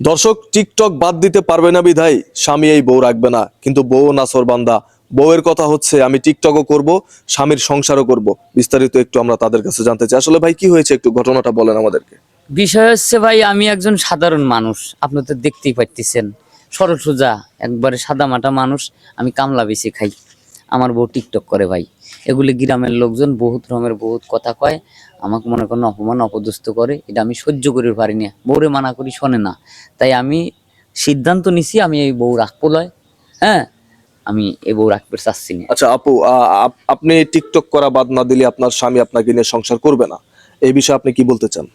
দর্শক, টিকটক বাদ দিতে পারবে না বিধায় স্বামী এই বউ রাখবে না। কিন্তু বউ নাসর বান্দা। বউয়ের কথা হচ্ছে, আমি টিকটকও করব, স্বামীর সংসারও করব। বিস্তারিত একটু আমরা তাদের কাছে জানতে চাই। আসলে ভাই, কি হয়েছে একটু ঘটনাটা বলেন আমাদেরকে। বিষয় হচ্ছে ভাই, আমি একজন সাধারণ মানুষ। আপনি তো দেখতেই সরল সোজা, একবারে সাদা মাটা মানুষ। আমি কামলা বেশি খাই। আমার বউ টিকটক করে ভাই। এগুলি গ্রামের লোকজন বহুত রকমের বহুত কথা কয় আমাকে মনে করেন অপমান অপদস্থ করে। এটা আমি সহ্য করে পারি না। বউরে মানা করি শোনে না। তাই আমি সিদ্ধান্ত নিছি আমি এই বউ রাখব লয় হ্যাঁ? আমি এই বউ রাখতে চাচ্ছি না। আচ্ছা আপু আপ- আপনি টিকটক করা বাদ না দিলে আপনার স্বামী আপনাকে নিয়ে সংসার করবে না। এই বিষয়ে আপনি কি বলতে চান?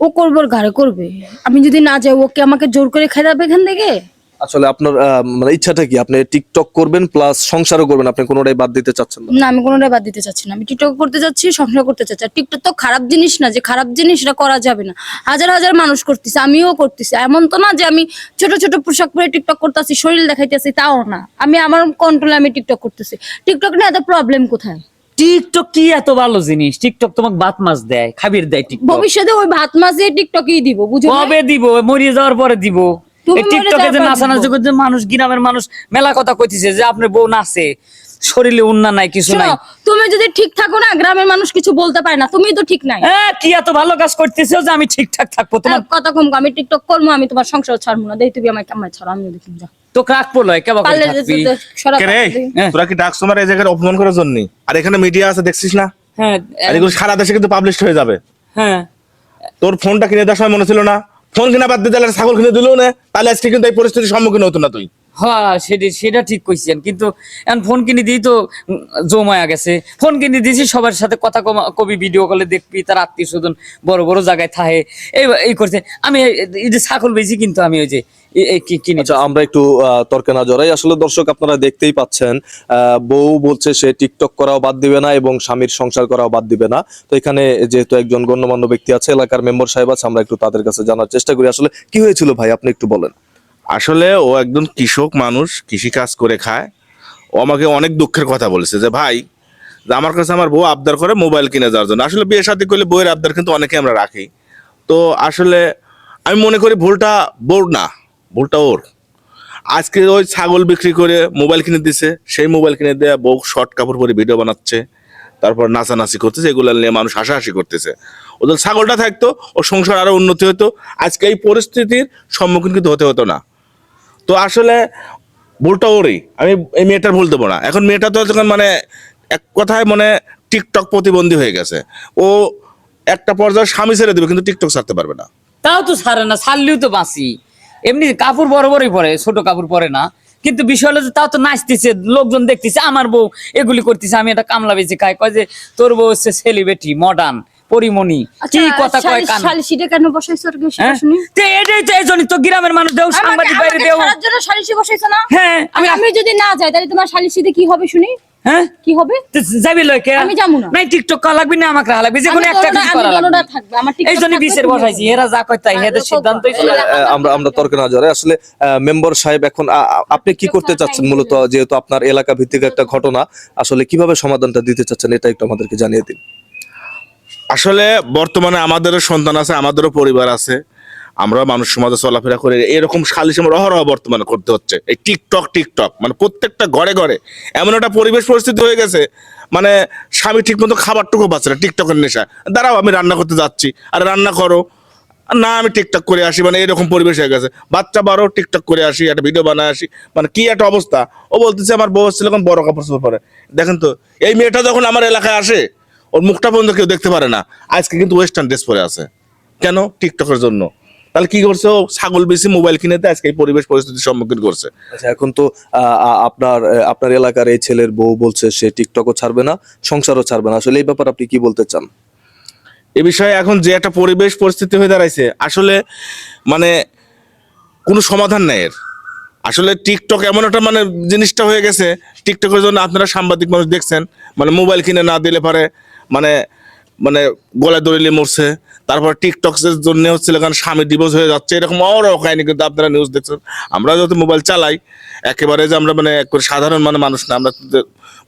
ও করব ঘরে করবে? আমি যদি না যাই ওকে আমাকে জোর করে খেদাবে এখান থেকে? আসলে আপনার আহ, মানে ইচ্ছাটা কি? আপনি টিকটক করবেন প্লাস সংসারও করবেন আপনি কোনোটাই বাদ দিতে চাচ্ছেন না? না আমি কোনোটাই বাদ দিতে চাচ্ছি না। আমি টিকটক করতে চাচ্ছি সংসার করতে চাচ্ছি। আর টিকটক তো খারাপ জিনিস না যে খারাপ জিনিস এটা করা যাবে না। হাজার হাজার মানুষ করতেছে আমিও করতেছি। এমন তো না যে আমি ছোট ছোট পোশাক পরে টিকটক করতেছি শরীর দেখাইতেছি তাও না। আমি আমার কন্ট্রোলে আমি টিকটক করতেছি। টিকটক নিয়ে এত প্রবলেম কোথায়? টিকটক কি এত ভালো জিনিস? টিকটক তোমাকে ভাত মাছ দেয় খাবির দেয় টিকটক। ভবিষ্যতে ওই ভাত মাছ দিয়ে টিকটকই দিব বুঝো? কবে দিব? মরিয়ে যাওয়ার পরে দিব। টিকটকে যে মানুষ গ্রামের মানুষ মেলা কথা কইতেছে যে আপনার বউ নাচে শরীরে উন্না নাই কিছু নাই। তুমি যদি ঠিক থাকো না গ্রামের মানুষ কিছু বলতে পারে না তুমি তো ঠিক নাই। হ্যাঁ কি এত ভালো কাজ করতেছো যে আমি ঠিকঠাক থাকব? তোমার কথা কম আমি টিকটক করব আমি তোমার সংসার ছাড়বো না। দেই তুমি আমাকে আমার ছাড়ো যা। তো কেবা কে রে? হ্যাঁ। তোরা কি ডাকস তোমার এই জায়গায় অপমান করার জন্য? আর এখানে মিডিয়া আছে দেখছিস না? হ্যাঁ আর এগুলো সারা দেশে কিন্তু পাবলিশ হয়ে যাবে। হ্যাঁ। তোর ফোনটা কিনে দেওয়ার সময় মনে ছিল না? ফোন কিনা বাদ দিয়ে তাহলে ছাগল কিনে দিলেও না, তাহলে আজকে কিন্তু এই পরিস্থিতির সম্মুখীন হতো না তুই। হ্যাঁ সেটা সেটা ঠিক কইছেন, কিন্তু এখন ফোন কিনে দিই তো জমায়া গেছে। ফোন কিনে দিয়েছি, সবার সাথে কথা কবি ভিডিও কলে দেখবি, তার আত্মীয় স্বজন বড় বড় জায়গায় থাহে, এই করছে। আমি এই- যে ছাগল বেশি কিন্তু আমি ওই যে আচ্ছা আমরা একটু তর্কে না জড়াই। আসলে দর্শক আপনারা দেখতেই পাচ্ছেন বউ বলছে সে টিকটক করাও বাদ দিবে না এবং স্বামীর সংসার করাও বাদ দিবে না। তো এখানে যেহেতু একজন গণ্যমান্য ব্যক্তি আছে এলাকার মেম্বার সাহেব আছে আমরা একটু তাদের কাছে জানার চেষ্টা করি। আসলে কি হয়েছিল ভাই? আপনি একটু বলেন। আসলে ও একজন কৃষক মানুষ কৃষি কাজ করে খায়। ও আমাকে অনেক দুঃখের কথা বলেছে যে ভাই যে আমার কাছে আমার বউ আবদার করে মোবাইল কিনে যাওয়ার জন্য। আসলে বিয়ে শাদী করলে বউয়ের আবদার কিন্তু অনেকে আমরা রাখি। তো আসলে আমি মনে করি ভুলটা বোর না। ভুলটা ওর। আজকে ওই ছাগল বিক্রি করে মোবাইল কিনে দিছে, সেই মোবাইল কিনে দেয়া বউ শর্ট কাপড় পরে ভিডিও বানাচ্ছে, তারপর নাচানাচি করতেছে, এগুলো নিয়ে মানুষ হাসাহাসি করতেছে। ওদের ছাগলটা থাকতো ও সংসার আরও উন্নতি হতো, আজকে এই পরিস্থিতির সম্মুখীন কিন্তু হতে হতো না। তো আসলে ভুলটা ওরই, আমি এই মেয়েটার ভুল দেবো না। এখন মেয়েটা তো যখন মানে এক কথায় মানে টিকটক প্রতিবন্ধী হয়ে গেছে। ও একটা পর্যায়ে স্বামী ছেড়ে দেবে, কিন্তু টিকটক ছাড়তে পারবে না। তাও তো ছাড়ে না, ছাড়লেও তো বাঁচি। এমনি কাপড় বড় বড়ই পরে, ছোট কাপড় পরে না। কিন্তু বিষয় হলো যে তাও তো নাচতেছে, লোকজন দেখতেছে, আমার বউ এগুলি করতেছে, আমি একটা কামলা বেঁচে খাই। কয় যে তোর বউ হচ্ছে সেলিব্রিটি মডার্ন পরিমণি? কি কথা কয় কান? শালিশিটা কেন বসাইছো আর কি হ্যাঁ? শুনি। তো এটাই তো এই জন্যই তো গ্রামের মানুষ দেও সাংবাদিক বাইরে দেও। ছাড়ার জন্য শালিশি বসাইছো না? হ্যাঁ আমি আমি যদি না যাই তাহলে তোমার শালিশিতে কি হবে শুনি? হ্যাঁ? কি হবে? তো যাবি লয় কে? আমি যাব না। নাই টিকটক করা লাগবে না আমাকে লাগবে। যে কোনো একটা কিছু করা লাগবে। থাকবে, আমার TikTok এই জন্য বিশের বসাইছি এরা যা কয় তাই লোক সিদ্ধান্তই চলে আমরা আমরা তর্কে না জড়াই আসলে মেম্বার সাহেব এখন আপনি কি করতে চাচ্ছেন মূলত? যেহেতু আপনার এলাকা ভিত্তিক একটা ঘটনা আসলে কীভাবে সমাধানটা দিতে চাচ্ছেন এটা একটু আমাদেরকে জানিয়ে দিন। আসলে বর্তমানে আমাদেরও সন্তান আছে, আমাদেরও পরিবার আছে। আমরা মানুষ সমাজে চলাফেরা করে এরকম সালিশ আমরা অহরহ বর্তমানে করতে হচ্ছে। এই টিকটক টিকটক মানে প্রত্যেকটা ঘরে ঘরে এমন একটা পরিবেশ পরিস্থিতি হয়ে গেছে মানে স্বামী ঠিক মতো খাবারটুকু পাচ্ছে না টিকটকের নেশা দাঁড়াও, আমি রান্না করতে যাচ্ছি, আর রান্না করো। না, আমি টিকটক করে আসি মানে এরকম পরিবেশ হয়ে গেছে। বাচ্চা বারো টিকটক করে আসি, একটা ভিডিও বানায় আসি মানে কি একটা অবস্থা। ও বলতেছে, আমার বউ ছিল এখন বড় কাপড় পরে। দেখেন তো, এই মেয়েটা যখন আমার এলাকায় আসে ওর মুখটা পর্যন্ত কেউ দেখতে পারে না। আজকে কিন্তু ওয়েস্টার্ন ড্রেস পরে আছে। কেন? টিকটকের জন্য। তাহলে কি করছে? ও ছাগল বেশি মোবাইল কিনে দেয় আজকে এই পরিবেশ পরিস্থিতির সম্মুখীন করছে। আচ্ছা এখন তো আপনার আপনার এলাকার এই ছেলের বউ বলছে সে টিকটকও ছাড়বে না সংসারও ছাড়বে না। আসলে এই ব্যাপারে আপনি কি বলতে চান? এ বিষয়ে এখন যে একটা পরিবেশ পরিস্থিতি হয়ে দাঁড়াইছে আসলে মানে কোনো সমাধান নেই এর। আসলে টিকটক এমন একটা মানে জিনিসটা হয়ে গেছে টিকটকের জন্য আপনারা সাংবাদিক মানুষ দেখছেন মানে মোবাইল কিনে না দিলে পারে মানে মানে গলায় দড়িলে মরছে। তারপর টিকটক এর জন্য হচ্ছে কারণ স্বামী ডিভোর্স হয়ে যাচ্ছে। এরকম অরক কাহিনী কিন্তু আপনারা নিউজ দেখছেন। আমরা যত মোবাইল চালাই, একেবারে যে আমরা মানে সাধারণ মানে মানুষ না, আমরা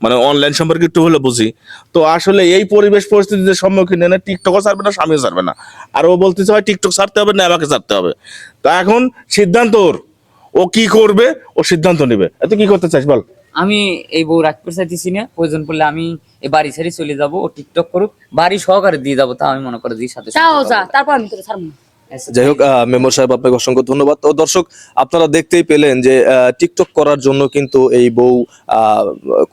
মানে অনলাইন সম্পর্কে একটু হলে বুঝি। তো আসলে এই পরিবেশ পরিস্থিতিতে সম্মুখীন না টিকটকও ছাড়বে না, স্বামীও ছাড়বে না। আর ও বলতেছে হয় টিকটক ছাড়তে হবে না, আমাকে ছাড়তে হবে। তা এখন সিদ্ধান্ত ওর। ও কি করবে? ও সিদ্ধান্ত নেবে। এত কি করতে চাস বল? আমি এই বউ রাখতে চাইতেছি না প্রয়োজন পড়লে আমি এই বাড়ি ছেড়ে চলে যাব ও টিকটক করুক বাড়ি সহকারে দিয়ে যাব তা আমি মনে করি দিই সাথে তারপর আমি তোর ছাড়বো। যাই হোক মেম্বার সাহেব আপনাকে অসংখ্য ধন্যবাদ। তো দর্শক আপনারা দেখতেই পেলেন যে টিকটক করার জন্য কিন্তু এই বউ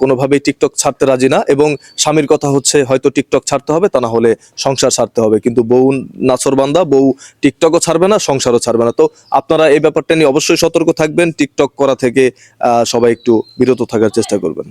কোনোভাবেই টিকটক ছাড়তে রাজি না এবং স্বামীর কথা হচ্ছে হয়তো টিকটক ছাড়তে হবে তা না হলে সংসার ছাড়তে হবে। কিন্তু বউ নাচরবান্দা বউ টিকটকও ছাড়বে না সংসারও ছাড়বে না। তো আপনারা এই ব্যাপারটা নিয়ে অবশ্যই সতর্ক থাকবেন। টিকটক করা থেকে আহ, সবাই একটু বিরত থাকার চেষ্টা করবেন।